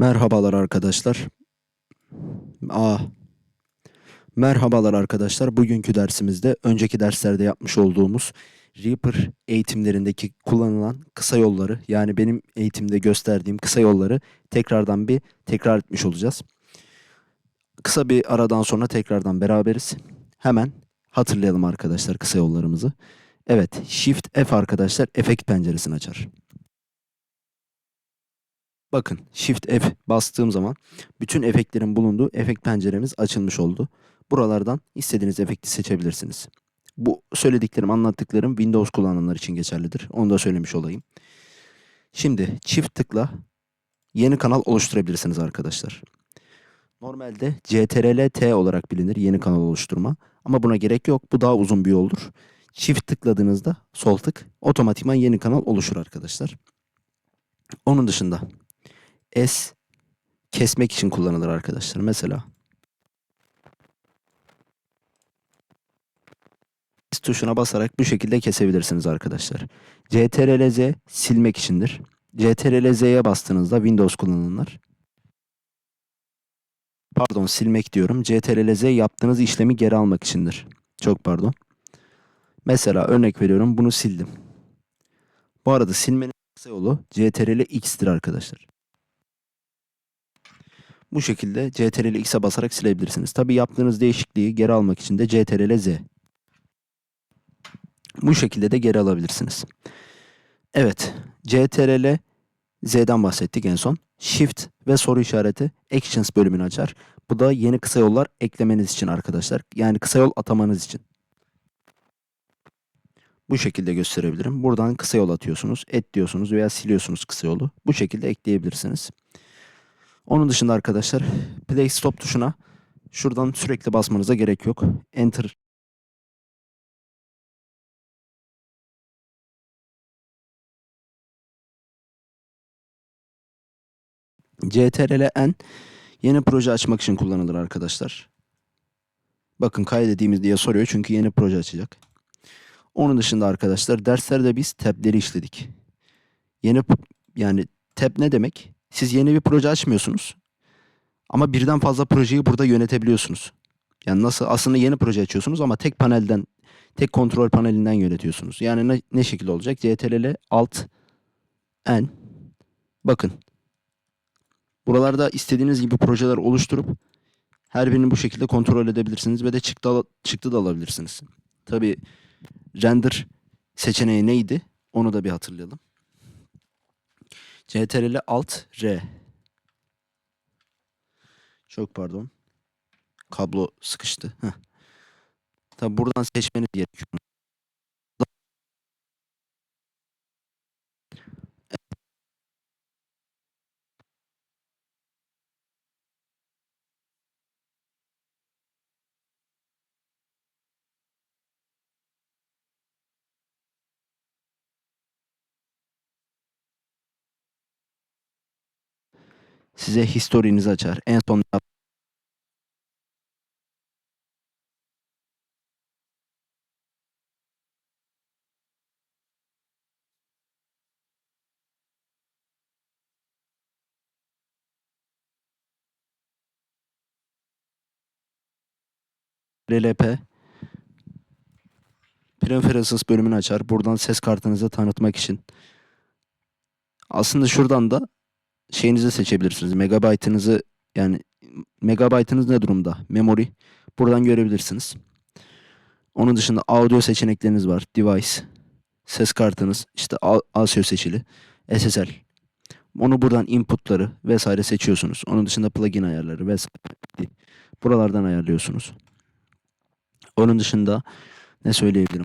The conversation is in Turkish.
Merhabalar arkadaşlar. Aa. Merhabalar arkadaşlar. Bugünkü dersimizde önceki derslerde yapmış olduğumuz Reaper eğitimlerindeki kullanılan kısa yolları yani benim eğitimde gösterdiğim kısa yolları tekrardan bir tekrar etmiş olacağız. Kısa bir aradan sonra tekrardan beraberiz. Hemen hatırlayalım arkadaşlar kısa yollarımızı. Evet, Shift F arkadaşlar efekt penceresini açar. Bakın Shift F bastığım zaman bütün efektlerin bulunduğu efekt penceremiz açılmış oldu. Buralardan istediğiniz efekti seçebilirsiniz. Bu söylediklerim, anlattıklarım Windows kullananlar için geçerlidir. Onu da söylemiş olayım. Şimdi çift tıkla yeni kanal oluşturabilirsiniz arkadaşlar. Normalde CTRL-T olarak bilinir yeni kanal oluşturma. Ama buna gerek yok. Bu daha uzun bir yoldur. Çift tıkladığınızda sol tık otomatikman yeni kanal oluşur arkadaşlar. Onun dışında S kesmek için kullanılır arkadaşlar. Mesela S tuşuna basarak bu şekilde kesebilirsiniz arkadaşlar. CTRL Z silmek içindir. CTRL Z'ye bastığınızda Windows kullananlar pardon silmek diyorum. CTRL Z yaptığınız işlemi geri almak içindir. Çok pardon. Mesela örnek veriyorum bunu sildim. Bu arada silmenin kısa yolu CTRL X'tir arkadaşlar. Bu şekilde CTRL X'e basarak silebilirsiniz. Tabi yaptığınız değişikliği geri almak için de CTRL Z. Bu şekilde de geri alabilirsiniz. Evet, CTRL Z'den bahsettik en son. Shift ve soru işareti Actions bölümünü açar. Bu da yeni kısa yollar eklemeniz için arkadaşlar. Yani kısa yol atamanız için. Bu şekilde gösterebilirim. Buradan kısa yol atıyorsunuz, et diyorsunuz veya siliyorsunuz kısa yolu. Bu şekilde ekleyebilirsiniz. Onun dışında arkadaşlar play stop tuşuna şuradan sürekli basmanıza gerek yok. Enter CTRL N yeni proje açmak için kullanılır arkadaşlar. Bakın kaydettiğimiz diye soruyor çünkü yeni proje açacak. Onun dışında arkadaşlar derslerde biz tableri işledik. Yeni yani tab ne demek? Siz yeni bir proje açmıyorsunuz. Ama birden fazla projeyi burada yönetebiliyorsunuz. Yani nasıl aslında yeni proje açıyorsunuz ama tek panelden tek kontrol panelinden yönetiyorsunuz. Yani ne, ne şekilde olacak? CTRL Alt N Bakın. Buralarda istediğiniz gibi projeler oluşturup her birini bu şekilde kontrol edebilirsiniz ve de çıktı, çıktı da alabilirsiniz. Tabi render seçeneği neydi? Onu da bir hatırlayalım. CTRL Alt R. Çok pardon. Kablo sıkıştı. Heh. Tabi buradan seçmeniz gerekiyor. Size historinizi açar. En son RLP Preferences bölümünü açar. Buradan ses kartınızı tanıtmak için. Aslında şuradan da şeyinizi seçebilirsiniz. Megabaytınızı yani megabaytınız ne durumda? Memory. Buradan görebilirsiniz. Onun dışında audio seçenekleriniz var. Device. Ses kartınız. işte ASIO seçili. SSL. Onu buradan inputları vesaire seçiyorsunuz. Onun dışında plugin ayarları vesaire. Buralardan ayarlıyorsunuz. Onun dışında ne söyleyebilirim?